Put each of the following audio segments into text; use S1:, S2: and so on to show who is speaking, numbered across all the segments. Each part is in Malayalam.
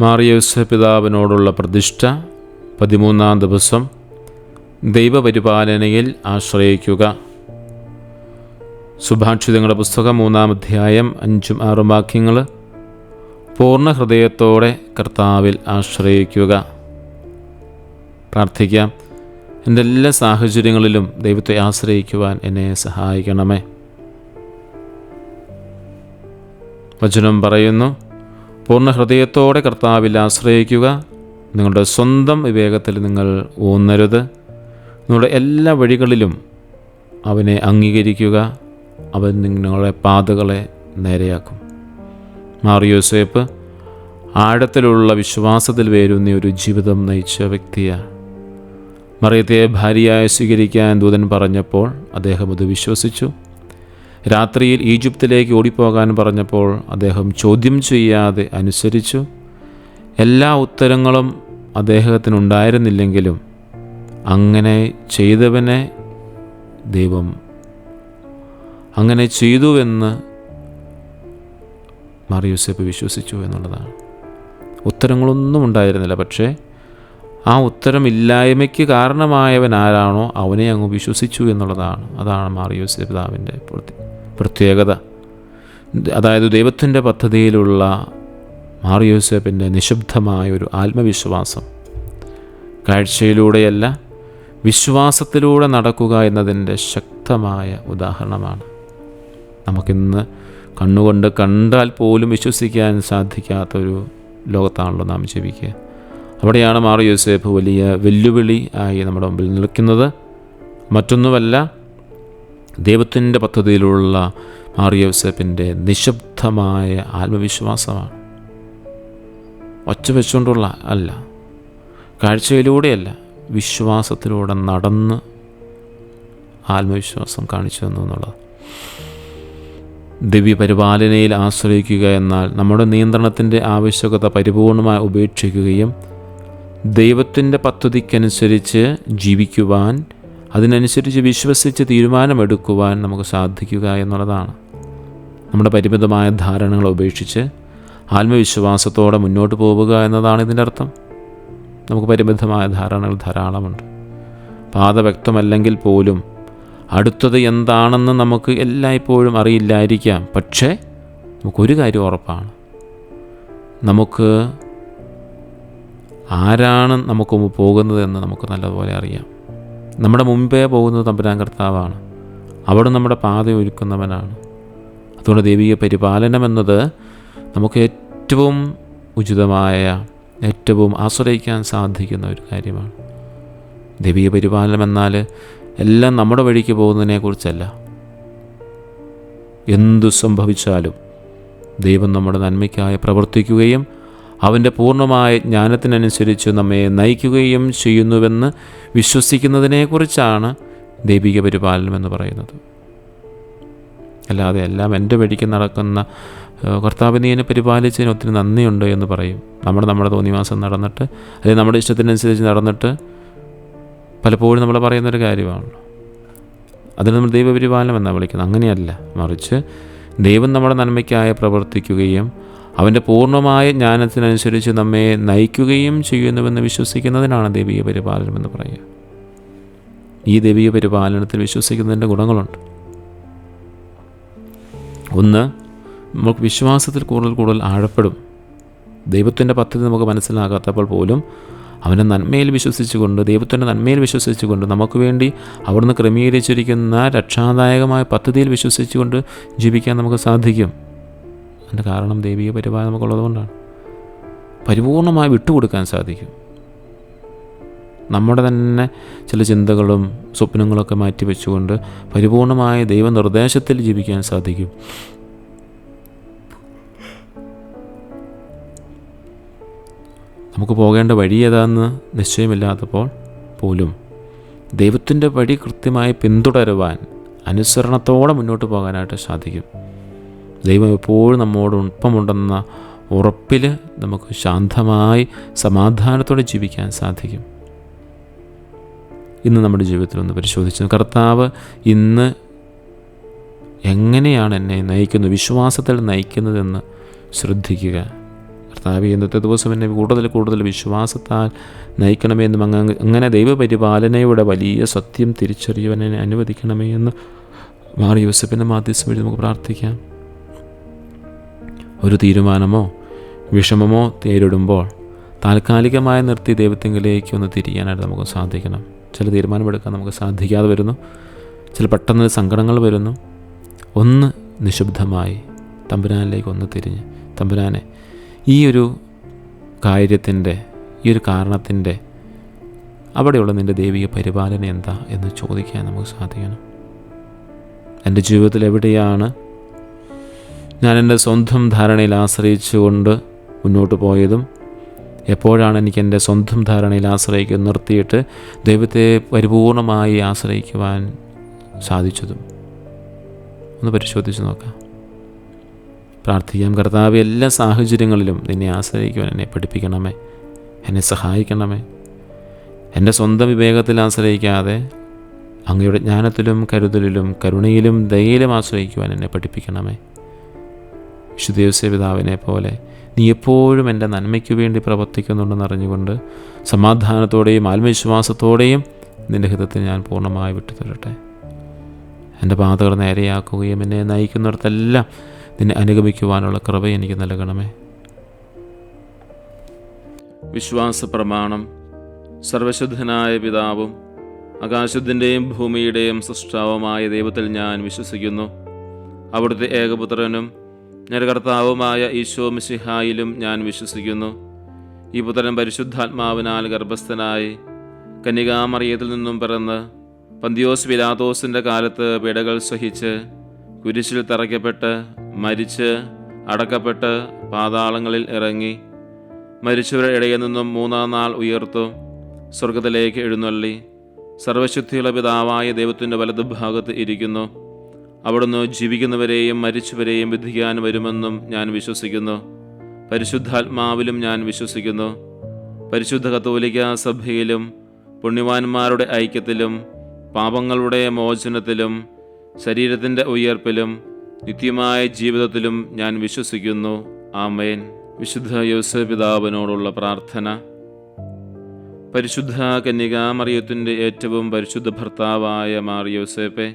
S1: മാറിയോസ പിതാവിനോടുള്ള പ്രതിഷ്ഠ പതിമൂന്നാം ദിവസം ദൈവപരിപാലനയിൽ ആശ്രയിക്കുക. സുഭാഷിതങ്ങളുടെ പുസ്തകം മൂന്നാം അധ്യായം അഞ്ചും ആറും വാക്യങ്ങൾ പൂർണ ഹൃദയത്തോടെ കർത്താവിൽ ആശ്രയിക്കുക. പ്രാർത്ഥിക്കാം. എന്റെ എല്ലാ സാഹചര്യങ്ങളിലും ദൈവത്തെ ആശ്രയിക്കുവാൻ എന്നെ സഹായിക്കണമേ. വചനം പറയുന്നു പൂർണ ഹൃദയത്തോടെ കർത്താവിൽ ആശ്രയിക്കുക. നിങ്ങളുടെ സ്വന്തം വിവേകത്തിൽ നിങ്ങൾ ഊന്നരുത്. നിങ്ങളുടെ എല്ലാ വഴികളിലും അവനെ അംഗീകരിക്കുക. അവൻ നിങ്ങളുടെ പാതകളെ നേരെയാക്കും. മാറിയോസേപ്പ് ആഴത്തിലുള്ള വിശ്വാസത്തിൽ വേരുന്ന ഒരു ജീവിതം നയിച്ച വ്യക്തിയാണ് മറിയത്തെ ഭാര്യയായി സ്വീകരിക്കാൻ ദൂതൻ പറഞ്ഞപ്പോൾ അദ്ദേഹം അത് വിശ്വസിച്ചു. രാത്രിയിൽ ഈജിപ്തിലേക്ക് ഓടിപ്പോകാൻ പറഞ്ഞപ്പോൾ അദ്ദേഹം ചോദ്യം ചെയ്യാതെ അനുസരിച്ചു. എല്ലാ ഉത്തരങ്ങളും അദ്ദേഹത്തിനുണ്ടായിരുന്നില്ലെങ്കിലും അങ്ങനെ ചെയ്തവനെ ദൈവം അങ്ങനെ ചെയ്തുവെന്ന് മാറിയൂസേപ്പ് വിശ്വസിച്ചു എന്നുള്ളതാണ്. ഉത്തരങ്ങളൊന്നും ഉണ്ടായിരുന്നില്ല. പക്ഷേ ആ ഉത്തരമില്ലായ്മയ്ക്ക് കാരണമായവൻ ആരാണോ അവനെ അങ്ങ് വിശ്വസിച്ചു എന്നുള്ളതാണ്. അതാണ് മാറിയൂസ് പിതാവിന്റെ പ്രത്യേകത. അതായത് ദൈവത്തിന്റെ പദ്ധതിയിലുള്ള മാറിയോസേപ്പിന്റെ നിശബ്ദമായ ഒരു ആത്മവിശ്വാസം കാഴ്ചയിലൂടെയല്ല വിശ്വാസത്തിലൂടെ നടക്കുക എന്നതിന്റെ ശക്തമായ ഉദാഹരണമാണ്. നമുക്കിന്ന് കണ്ണുകൊണ്ട് കണ്ടാൽ പോലും വിശ്വസിക്കാൻ സാധിക്കാത്തൊരു ലോകത്താണല്ലോ നാം ജീവിക്കുക. അവിടെയാണ് മാറി യോസേഫ് വലിയ വെല്ലുവിളി ആയി നമ്മുടെ മുമ്പിൽ നിൽക്കുന്നത്. മറ്റൊന്നുമല്ല ദൈവത്തിന്റെ പദ്ധതിയിലുള്ള മാറി യോസേഫിന്റെ നിശബ്ദമായ ആത്മവിശ്വാസമാണ്. ഒച്ച വെച്ചുകൊണ്ടുള്ള അല്ല കാഴ്ചയിലൂടെയല്ല വിശ്വാസത്തിലൂടെ നടന്ന് ആത്മവിശ്വാസം കാണിച്ചു തന്നു എന്നുള്ളത് ദിവ്യപരിപാലനയിൽ ആശ്രയിക്കുക എന്നാൽ നമ്മുടെ നിയന്ത്രണത്തിന്റെ ആവശ്യകത പരിപൂർണമായി ഉപേക്ഷിക്കുകയും ദൈവത്തിന്റെ പദ്ധതിക്കനുസരിച്ച് ജീവിക്കുവാൻ അതിനനുസരിച്ച് വിശ്വസിച്ച് തീരുമാനമെടുക്കുവാൻ നമുക്ക് സാധിക്കുക എന്നുള്ളതാണ്. നമ്മുടെ പരിമിതമായ ധാരണകൾ ഉപേക്ഷിച്ച് ആത്മവിശ്വാസത്തോടെ മുന്നോട്ട് പോവുക എന്നതാണ് ഇതിന്റെ അർത്ഥം. നമുക്ക് പരിമിതമായ ധാരണകൾ ധാരാളമുണ്ട്. പാത വ്യക്തമല്ലെങ്കിൽ പോലും അടുത്തത് എന്താണെന്ന് നമുക്ക് എല്ലായ്പ്പോഴും അറിയില്ലായിരിക്കാം. പക്ഷേ നമുക്കൊരു കാര്യം ഉറപ്പാണ്. നമുക്ക് ആരാണ് നമുക്ക് പോകുന്നതെന്ന് നമുക്ക് നല്ലതുപോലെ അറിയാം. നമ്മുടെ മുമ്പേ പോകുന്നത് തമ്പുരാൻ കർത്താവാണ്. അവിടെ നമ്മുടെ പാത ഒരുക്കുന്നവനാണ്. അതുകൊണ്ട് ദൈവിക പരിപാലനം എന്നത് നമുക്ക് ഏറ്റവും ഉചിതമായ ഏറ്റവും ആശ്രയിക്കാൻ സാധിക്കുന്ന ഒരു കാര്യമാണ്. ദൈവിക പരിപാലനം എന്നാൽ എല്ലാം നമ്മുടെ വഴിക്ക് പോകുന്നതിനെക്കുറിച്ചല്ല. എന്തു സംഭവിച്ചാലും ദൈവം നമ്മുടെ നന്മയ്ക്കായി പ്രവർത്തിക്കുകയും അവന്റെ പൂർണമായ ജ്ഞാനത്തിനനുസരിച്ച് നമ്മെ നയിക്കുകയും ചെയ്യുന്നുവെന്ന് വിശ്വസിക്കുന്നതിനെക്കുറിച്ചാണ് ദൈവിക പരിപാലനം എന്ന് പറയുന്നത്. അല്ലാതെ എല്ലാം എന്റെ വഴിക്ക് നടക്കുന്ന കർത്താവിനെ പരിപാലിച്ചതിന് ഒത്തിരി നന്ദിയുണ്ട് എന്ന് പറയും. നമ്മൾ നമ്മുടെ തോന്നിവാസം നടന്നിട്ട് അല്ലെങ്കിൽ നമ്മുടെ ഇഷ്ടത്തിനനുസരിച്ച് നടന്നിട്ട് പലപ്പോഴും നമ്മൾ പറയുന്നൊരു കാര്യമാണ്. അതിന് നമ്മൾ ദൈവപരിപാലനം എന്നാണ് വിളിക്കുന്നത്? അങ്ങനെയല്ല. മറിച്ച് ദൈവം നമ്മുടെ നന്മയ്ക്കായി പ്രവർത്തിക്കുകയും അവന്റെ പൂർണമായ ജ്ഞാനത്തിനനുസരിച്ച് നമ്മെ നയിക്കുകയും ചെയ്യുന്നുവെന്ന് വിശ്വസിക്കുന്നതിനാണ് ദൈവീയ പരിപാലനം എന്ന് പറയുക. ഈ ദൈവീയ പരിപാലനത്തിൽ വിശ്വസിക്കുന്നതിന്റെ ഗുണങ്ങളുണ്ട്. ഒന്ന് നമുക്ക് വിശ്വാസത്തിൽ കൂടുതൽ കൂടുതൽ ആഴപ്പെടും. ദൈവത്തിന്റെ പദ്ധതി നമുക്ക് മനസ്സിലാകാത്തപ്പോൾ പോലും അവന്റെ നന്മയിൽ വിശ്വസിച്ചുകൊണ്ട് ദൈവത്തിന്റെ നന്മയിൽ വിശ്വസിച്ചുകൊണ്ട് നമുക്ക് വേണ്ടി അവിടുന്ന് ക്രമീകരിച്ചിരിക്കുന്ന രക്ഷാദായകമായ പദ്ധതിയിൽ വിശ്വസിച്ചുകൊണ്ട് ജീവിക്കാൻ നമുക്ക് സാധിക്കും. അതിന്റെ കാരണം ദൈവിക പരിപാലനം നമുക്കുള്ളതുകൊണ്ടാണ് പരിപൂർണമായി വിട്ടുകൊടുക്കാൻ സാധിക്കും. നമ്മുടെ തന്നെ ചില ചിന്തകളും സ്വപ്നങ്ങളൊക്കെ മാറ്റി വെച്ചുകൊണ്ട് പരിപൂർണമായ ദൈവനിർദ്ദേശത്തിൽ ജീവിക്കാൻ സാധിക്കും. നമുക്ക് പോകേണ്ട വഴി ഏതാണെന്ന് നിശ്ചയമില്ലാത്തപ്പോൾ പോലും ദൈവത്തിന്റെ വഴി കൃത്യമായി പിന്തുടരുവാൻ അനുസരണത്തോടെ മുന്നോട്ട് പോകാനായിട്ട് സാധിക്കും. ദൈവം എപ്പോഴും നമ്മോട് ഒപ്പമുണ്ടെന്ന ഉറപ്പിൽ നമുക്ക് ശാന്തമായി സമാധാനത്തോടെ ജീവിക്കാൻ സാധിക്കും. ഇന്ന് നമ്മുടെ ജീവിതത്തിൽ ഒന്ന് പരിശോധിച്ചു കർത്താവ് ഇന്ന് എങ്ങനെയാണ് എന്നെ നയിക്കുന്നത്? വിശ്വാസത്തിൽ നയിക്കുന്നതെന്ന് ശ്രദ്ധിക്കുക. കർത്താവ് ഇന്നത്തെ ദിവസം എന്നെ കൂടുതൽ കൂടുതൽ വിശ്വാസത്താൽ നയിക്കണമേ എന്നും അങ്ങ് അങ്ങനെ ദൈവപരിപാലനയുടെ വലിയ സത്യം തിരിച്ചറിയുവാൻ എന്നെ അനുവദിക്കണമേ എന്ന് മാറി യൂസഫിന്റെ മാധ്യസ്ഥം വഴി നമുക്ക് പ്രാർത്ഥിക്കാം. ഒരു തീരുമാനമോ വിഷമമോ നേരിടുമ്പോൾ താൽക്കാലികമായി നിർത്തി ദൈവത്തെങ്കിലേക്ക് ഒന്ന് തിരിയാനായിട്ട് നമുക്ക് സാധിക്കണം. ചില തീരുമാനമെടുക്കാൻ നമുക്ക് സാധിക്കാതെ വരുന്നു. ചില പെട്ടെന്ന് സങ്കടങ്ങൾ വരുന്നു. ഒന്ന് നിശബ്ദമായി തമ്പുരാനിലേക്ക് ഒന്ന് തിരിഞ്ഞ്. തമ്പുരാനെ ഈ ഒരു കാര്യത്തിന്റെ ഈ ഒരു കാരണത്തിന്റെ അവിടെയുള്ള നിന്റെ ദൈവിക പരിപാലന എന്താ എന്ന് ചോദിക്കാൻ നമുക്ക് സാധിക്കണം. എന്റെ ജീവിതത്തിൽ എവിടെയാണ് ഞാൻ എന്റെ സ്വന്തം ധാരണയിൽ ആശ്രയിച്ചുകൊണ്ട് മുന്നോട്ട് പോയതും എപ്പോഴാണ് എനിക്ക് എന്റെ സ്വന്തം ധാരണയിൽ ആശ്രയിക്കുക നിർത്തിയിട്ട് ദൈവത്തെ പരിപൂർണമായി ആശ്രയിക്കുവാൻ സാധിച്ചതും? ഒന്ന് പരിശോധിച്ച് നോക്കാം. പ്രാർത്ഥിക്കാം. കർത്താവ് എല്ലാ സാഹചര്യങ്ങളിലും നിന്നെ ആശ്രയിക്കുവാൻ എന്നെ പഠിപ്പിക്കണമേ. എന്നെ സഹായിക്കണമേ. എന്റെ സ്വന്തം വിവേകത്തിൽ ആശ്രയിക്കാതെ അങ്ങയുടെ ജ്ഞാനത്തിലും കരുതലിലും കരുണയിലും ദയയിലും ആശ്രയിക്കുവാൻ എന്നെ പഠിപ്പിക്കണമേ. വിശുദ്ധേവസ്യ പിതാവിനെ പോലെ നീ എപ്പോഴും എന്റെ നന്മയ്ക്ക് വേണ്ടി പ്രവർത്തിക്കുന്നുണ്ടെന്ന് അറിഞ്ഞുകൊണ്ട് സമാധാനത്തോടെയും ആത്മവിശ്വാസത്തോടെയും നിന്റെ ഹിതത്തിൽ ഞാൻ പൂർണമായി വിട്ടുതരട്ടെ. എന്റെ പാതകൾ നേരെയാക്കുകയും എന്നെ നയിക്കുന്നിടത്തെല്ലാം നിന്നെ അനുഗമിക്കുവാനുള്ള കൃപ എനിക്ക് നൽകണമേ. വിശ്വാസ പ്രമാണം സർവശുദ്ധനായ പിതാവും ആകാശത്തിന്റെയും ഭൂമിയുടെയും സൃഷ്ടാവുമായ ദൈവത്തിൽ ഞാൻ വിശ്വസിക്കുന്നു. അവിടുത്തെ ഏകപുത്രനും ഞാൻ കർത്താവുമായ ഈശോ മിശിഹായിലും ഞാൻ വിശ്വസിക്കുന്നു. ഈ പുത്രൻ പരിശുദ്ധാത്മാവിനാൽ ഗർഭസ്ഥനായി കന്യകാമറിയത്തിൽ നിന്നും പിറന്ന് പന്തിയോസ് വിലാതോസിന്റെ കാലത്ത് പിടകൾ സഹിച്ച് കുരിശിൽ തറയ്ക്കപ്പെട്ട് മരിച്ച് അടക്കപ്പെട്ട് പാതാളങ്ങളിൽ ഇറങ്ങി മരിച്ചവരുടെ ഇടയിൽ നിന്നും മൂന്നാം നാൾ ഉയർത്തു സ്വർഗത്തിലേക്ക് എഴുന്നള്ളി. സർവശുദ്ധിയുള്ള പിതാവായ ദൈവത്തിന്റെ വലതുഭാഗത്ത് ഇരിക്കുന്നു. അവിടുന്ന് ജീവിക്കുന്നവരെയും മരിച്ചവരെയും വിധിക്കാൻ വരുമെന്നും ഞാൻ വിശ്വസിക്കുന്നു. പരിശുദ്ധാത്മാവിലും ഞാൻ വിശ്വസിക്കുന്നു. പരിശുദ്ധ കത്തോലിക്ക സഭയിലും പുണ്യവാന്മാരുടെ ഐക്യത്തിലും പാപങ്ങളുടെ മോചനത്തിലും ശരീരത്തിന്റെ ഉയർപ്പിലും നിത്യമായ ജീവിതത്തിലും ഞാൻ വിശ്വസിക്കുന്നു. ആമേൻ. വിശുദ്ധ യോസ പിതാവിനോടുള്ള പ്രാർത്ഥന. പരിശുദ്ധ കന്യകാമറിയത്തിന്റെ ഏറ്റവും പരിശുദ്ധ ഭർത്താവായ മാറിയോസേപ്പെ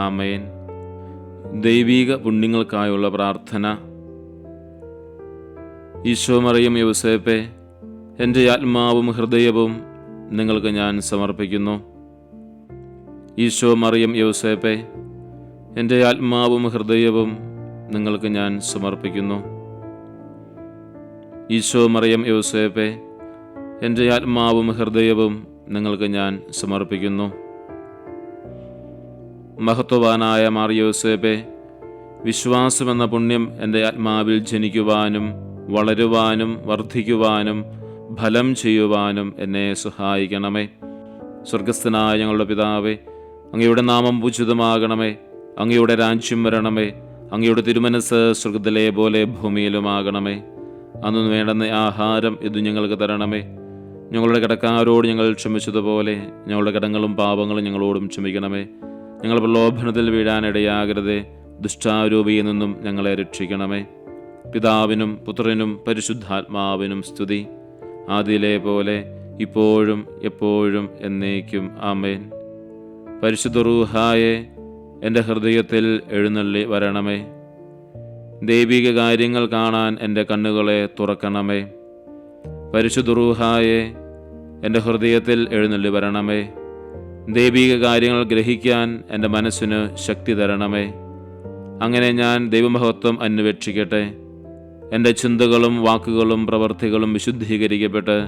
S1: ആമേൻ. ദൈവീക പുണ്യങ്ങൾക്കായുള്ള പ്രാർത്ഥന. ഈശോ മറിയം യൗസേപ്പെ എന്റെ ആത്മാവും ഹൃദയവും നിങ്ങൾക്ക് ഞാൻ സമർപ്പിക്കുന്നു. ഈശോ മറിയം യൗസേപ്പെ എന്റെ ആത്മാവും ഹൃദയവും നിങ്ങൾക്ക് ഞാൻ സമർപ്പിക്കുന്നു. ഈശോ മറിയം യൗസേപ്പെ എന്റെ ആത്മാവും ഹൃദയവും നിങ്ങൾക്ക് ഞാൻ സമർപ്പിക്കുന്നു. മഹത്വവാനായ മാറിയോസേബെ വിശ്വാസമെന്ന പുണ്യം എന്റെ ആത്മാവിൽ ജനിക്കുവാനും വളരുവാനും വർദ്ധിക്കുവാനും ഫലം ചെയ്യുവാനും എന്നെ സഹായിക്കണമേ. സ്വർഗസ്ഥനായ ഞങ്ങളുടെ പിതാവേ അങ്ങയുടെ നാമം പൂജിതമാകണമേ അങ്ങയുടെ രാജ്യം വരണമേ. അങ്ങയുടെ തിരുമനസ് സ്വർഗത്തിലെ പോലെ ഭൂമിയിലുമാകണമേ. അന്ന് വേണ്ടുന്ന ആഹാരം ഇത് ഞങ്ങൾക്ക് തരണമേ. ഞങ്ങളുടെ കടക്കാരോട് ഞങ്ങൾ ക്ഷമിച്ചതുപോലെ ഞങ്ങളുടെ കടങ്ങളും പാപങ്ങളും ഞങ്ങളോടും ക്ഷമിക്കണമേ. ഞങ്ങൾ പ്രലോഭനത്തിൽ വീഴാനിടയാകരുതേ ദുഷ്ടാരൂപിയിൽ നിന്നും ഞങ്ങളെ രക്ഷിക്കണമേ. പിതാവിനും പുത്രനും പരിശുദ്ധാത്മാവിനും സ്തുതി. ആദിയിലെ പോലെ ഇപ്പോഴും എപ്പോഴും എന്നേക്കും ആമേൻ. പരിശുദ്ധ റൂഹായെ എന്റെ ഹൃദയത്തിൽ എഴുന്നള്ളി വരണമേ. ദൈവിക കാര്യങ്ങൾ കാണാൻ എന്റെ കണ്ണുകളെ തുറക്കണമേ. പരിശുദ്ധ റൂഹായെ എന്റെ ഹൃദയത്തിൽ എഴുന്നള്ളി വരണമേ. ദൈവിക കാര്യങ്ങൾ ഗ്രഹിക്കാൻ എന്റെ മനസ്സിന് ശക്തി തരണമേ. അങ്ങനെ ഞാൻ ദൈവമഹത്വം അന്വേഷിക്കട്ടെ. എന്റെ ചിന്തകളും വാക്കുകളും പ്രവർത്തികളും വിശുദ്ധീകരിക്കപ്പെട്ട്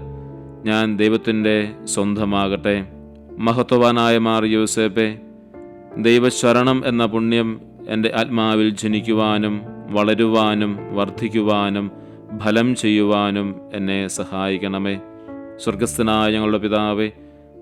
S1: ഞാൻ ദൈവത്തിന്റെ സ്വന്തമാകട്ടെ. മഹത്വവാനായ മാർ ദൈവശരണം എന്ന പുണ്യം എന്റെ ആത്മാവിൽ ജനിക്കുവാനും വളരുവാനും വർദ്ധിക്കുവാനും ഫലം ചെയ്യുവാനും എന്നെ സഹായിക്കണമേ. സ്വർഗസ്ഥനായ ഞങ്ങളുടെ പിതാവേ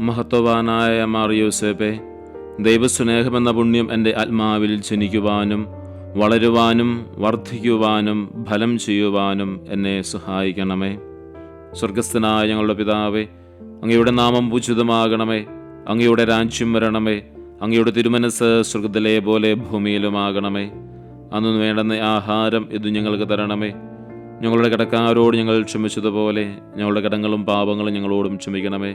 S1: മഹത്വവാനായ മാറിയോസേപ്പെ ദൈവസ്നേഹമെന്ന പുണ്യം എന്റെ ആത്മാവിൽ ജനിക്കുവാനും വളരുവാനും വർദ്ധിക്കുവാനും ഫലം ചെയ്യുവാനും എന്നെ സഹായിക്കണമേ. സ്വർഗസ്ഥനായ ഞങ്ങളുടെ പിതാവേ അങ്ങയുടെ നാമം പൂജിതമാകണമേ. അങ്ങയുടെ രാജ്യം വരണമേ. അങ്ങയുടെ തിരുമനസ് സ്വർഗത്തിലെ പോലെ ഭൂമിയിലുമാകണമേ. അന്ന് വേണ്ടുന്ന ആഹാരം ഇത് ഞങ്ങൾക്ക് തരണമേ. ഞങ്ങളുടെ കടക്കാരോട് ഞങ്ങൾ ക്ഷമിച്ചതുപോലെ ഞങ്ങളുടെ കടങ്ങളും പാപങ്ങളും ഞങ്ങളോടും ക്ഷമിക്കണമേ.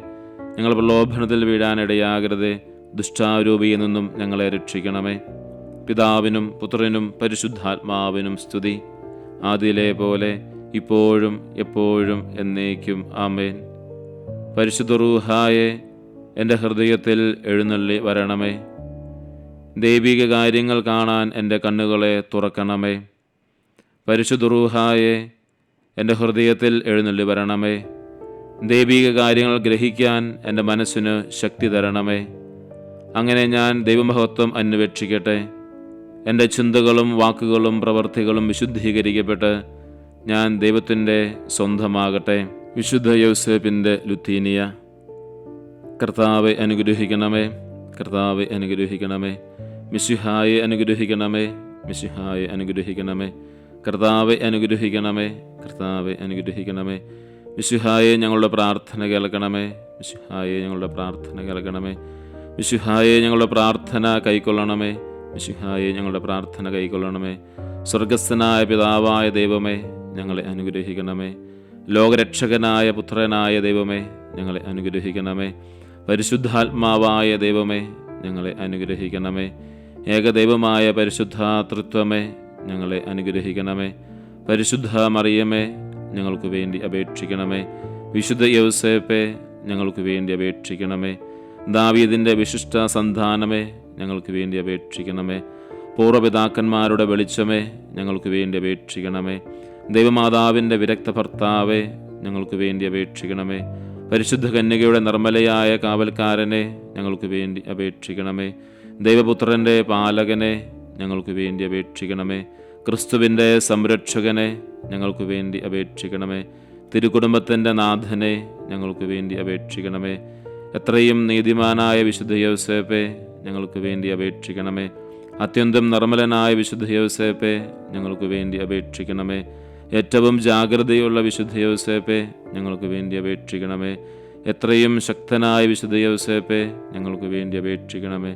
S1: ഞങ്ങൾ പ്രലോഭനത്തിൽ വീഴാനിടയാകരുതേ. ദുഷ്ടാരൂപിയിൽ നിന്നും ഞങ്ങളെ രക്ഷിക്കണമേ. പിതാവിനും പുത്രനും പരിശുദ്ധാത്മാവിനും സ്തുതി. ആദിയിലെ പോലെ ഇപ്പോഴും എപ്പോഴും എന്നേക്കും ആമേൻ. പരിശുദ്ധ റൂഹായെ എന്റെ ഹൃദയത്തിൽ എഴുന്നള്ളി വരണമേ. ദൈവിക കാര്യങ്ങൾ കാണാൻ എന്റെ കണ്ണുകളെ തുറക്കണമേ. പരിശുദ്ധ റൂഹായെ എന്റെ ഹൃദയത്തിൽ എഴുന്നള്ളി വരണമേ. ദൈവിക കാര്യങ്ങൾ ഗ്രഹിക്കാൻ എന്റെ മനസ്സിന് ശക്തി തരണമേ. അങ്ങനെ ഞാൻ ദൈവമഹത്വം അന്വേഷിക്കട്ടെ. എന്റെ ചിന്തകളും വാക്കുകളും പ്രവർത്തികളും വിശുദ്ധീകരിക്കപ്പെട്ട് ഞാൻ ദൈവത്തിന്റെ സ്വന്തമാകട്ടെ. വിശുദ്ധ യൗസേപ്പിന്റെ ലുത്തീനിയ. കർത്താവെ അനുഗ്രഹിക്കണമേ. കർത്താവെ അനുഗ്രഹിക്കണമേ. മിശുഹായെ അനുഗ്രഹിക്കണമേ. മിശുഹായെ അനുഗ്രഹിക്കണമേ. കർത്താവെ അനുഗ്രഹിക്കണമേ. കർത്താവെ അനുഗ്രഹിക്കണമേ. മിശിഹായെ ഞങ്ങളുടെ പ്രാർത്ഥന കേൾക്കണമേ. വിശുഹായെ ഞങ്ങളുടെ പ്രാർത്ഥന കേൾക്കണമേ. വിശുഹായെ ഞങ്ങളുടെ പ്രാർത്ഥന കൈക്കൊള്ളണമേ. വിശുഹായെ ഞങ്ങളുടെ പ്രാർത്ഥന കൈക്കൊള്ളണമേ. സ്വർഗസ്ഥനായ പിതാവായ ദൈവമേ ഞങ്ങളെ അനുഗ്രഹിക്കണമേ. ലോകരക്ഷകനായ പുത്രനായ ദൈവമേ ഞങ്ങളെ അനുഗ്രഹിക്കണമേ. പരിശുദ്ധാത്മാവായ ദൈവമേ ഞങ്ങളെ അനുഗ്രഹിക്കണമേ. ഏകദൈവമായ പരിശുദ്ധാതൃത്വമേ ഞങ്ങളെ അനുഗ്രഹിക്കണമേ. പരിശുദ്ധ മറിയമേ ഞങ്ങൾക്ക് വേണ്ടി അപേക്ഷിക്കണമേ. വിശുദ്ധ യൗസേപ്പെ ഞങ്ങൾക്ക് വേണ്ടി അപേക്ഷിക്കണമേ. ദാവീദിന്റെ വിശിഷ്ട സന്താനമേ ഞങ്ങൾക്ക് വേണ്ടി അപേക്ഷിക്കണമേ. പൂർവപിതാക്കന്മാരുടെ വെളിച്ചമേ ഞങ്ങൾക്ക് വേണ്ടി അപേക്ഷിക്കണമേ. ദൈവമാതാവിന്റെ വിരക്ത ഭർത്താവേ ഞങ്ങൾക്ക് വേണ്ടി അപേക്ഷിക്കണമേ. പരിശുദ്ധ കന്യകയുടെ നിർമ്മലയായ കാവൽക്കാരനെ ഞങ്ങൾക്ക് വേണ്ടി അപേക്ഷിക്കണമേ. ദൈവപുത്രന്റെ പാലകനെ ഞങ്ങൾക്ക് വേണ്ടി അപേക്ഷിക്കണമേ. ക്രിസ്തുവിന്റെ സംരക്ഷകനെ ഞങ്ങൾക്ക് വേണ്ടി അപേക്ഷിക്കണമേ. തിരുകുടുംബത്തിന്റെ നാഥനെ ഞങ്ങൾക്ക് വേണ്ടി അപേക്ഷിക്കണമേ. എത്രയും നീതിമാനായ വിശുദ്ധ യോസേപ്പെ ഞങ്ങൾക്ക് വേണ്ടി അപേക്ഷിക്കണമേ. അത്യന്തം നിർമ്മലനായ വിശുദ്ധ യോസേപ്പെ ഞങ്ങൾക്ക് വേണ്ടി അപേക്ഷിക്കണമേ. ഏറ്റവും ജാഗ്രതയുള്ള വിശുദ്ധ യോസേപ്പെ ഞങ്ങൾക്ക് വേണ്ടി അപേക്ഷിക്കണമേ. എത്രയും ശക്തനായ വിശുദ്ധ യോസേപ്പെ ഞങ്ങൾക്ക് വേണ്ടി അപേക്ഷിക്കണമേ.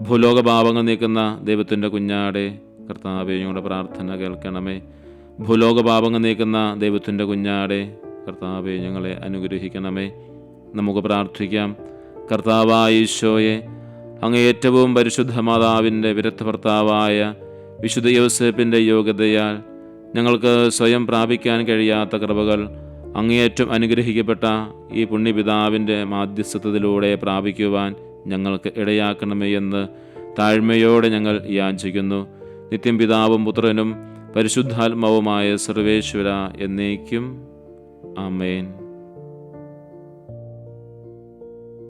S1: ഭൂലോക പാപങ്ങൾ നീക്കുന്ന ദൈവത്തിന്റെ കുഞ്ഞാടെ കർത്താവെ ഞങ്ങളുടെ പ്രാർത്ഥന കേൾക്കണമേ. ഭൂലോക പാപങ്ങൾ നീക്കുന്ന ദൈവത്തിന്റെ കുഞ്ഞാടെ കർത്താവെ ഞങ്ങളെ അനുഗ്രഹിക്കണമേ. നമുക്ക് പ്രാർത്ഥിക്കാം. കർത്താവായ ഈശോയെ അങ്ങ് ഏറ്റവും പരിശുദ്ധ മാതാവിന്റെ വിരക്ത ഭർത്താവായ വിശുദ്ധ യോസേപ്പിന്റെ യോഗ്യതയാൽ ഞങ്ങൾക്ക് സ്വയം പ്രാപിക്കാൻ കഴിയാത്ത കൃപകൾ അങ്ങേയറ്റം അനുഗ്രഹിക്കപ്പെട്ട ഈ പുണ്യപിതാവിന്റെ മാധ്യസ്ഥത്തിലൂടെ പ്രാപിക്കുവാൻ ഞങ്ങൾക്ക് ഇടയാക്കണമേ എന്ന് താഴ്മയോടെ ഞങ്ങൾ യാചിക്കുന്നു. നിത്യം പിതാവും പുത്രനും പരിശുദ്ധാത്മാവുമായ സർവേശ്വര എന്നേക്കും. ആമേൻ.